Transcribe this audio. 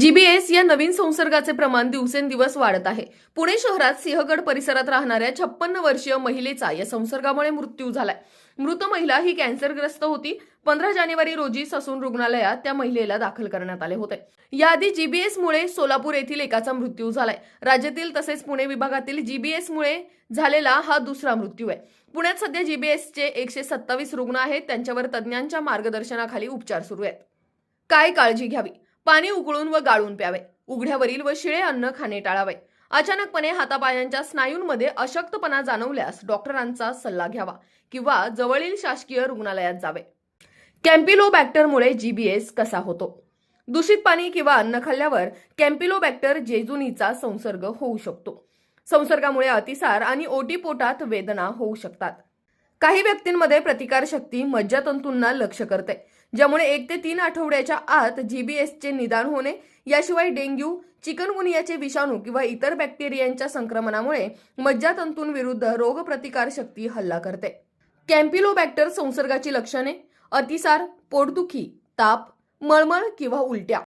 GBS या नवीन संसर्गाचे प्रमाण दिवसेंदिवस वाढत आहे. पुणे शहरात सिंहगड परिसरात राहणाऱ्या छप्पन्न वर्षीय महिलेचा या संसर्गामुळे मृत्यू झालाय. मृत महिला ही कॅन्सरग्रस्त होती. पंधरा जानेवारी रोजी ससून रुग्णालयात त्या महिलेला दाखल करण्यात आले होते. याआधी जीबीएसमुळे सोलापूर येथील एकाचा मृत्यू झालाय. राज्यातील तसेच पुणे विभागातील जीबीएसमुळे झालेला हा दुसरा मृत्यू आहे. पुण्यात सध्या जीबीएसचे एकशे सत्तावीस रुग्ण आहेत. त्यांच्यावर तज्ज्ञांच्या मार्गदर्शनाखाली उपचार सुरू आहेत. काय काळजी घ्यावी? पाणी उकळून व गाळून प्यावे. उघड्यावरील व शिळे अन्न खाणे टाळावे. अचानकपणे हातापायांच्या स्नायूंमध्ये अशक्तपणा जाणवल्यास डॉक्टरांचा सल्ला घ्यावा किंवा जवळील शासकीय रुग्णालयात जावे. कॅम्पिलोबॅक्टरमुळे जीबीएस कसा होतो? दूषित पाणी किंवा अन्न खाल्ल्यावर कॅम्पिलोबॅक्टर जेजुनीचा संसर्ग होऊ शकतो. संसर्गामुळे अतिसार आणि ओटीपोटात वेदना होऊ शकतात. काही व्यक्तींमध्ये प्रतिकारशक्ती मज्जातंतूंना लक्ष करते ज्यामुळे एक ते तीन आठवड्याच्या आत जीबीएसचे निदान होणे याशिवाय डेंग्यू चिकनगुनियाचे विषाणू किंवा इतर बॅक्टेरियांच्या संक्रमणामुळे मज्जातंतूंविरुद्ध रोगप्रतिकारशक्ती हल्ला करते. कॅम्पिलोबॅक्टर संसर्गाची लक्षणे अतिसार पोटदुखी ताप मळमळ किंवा उलट्या.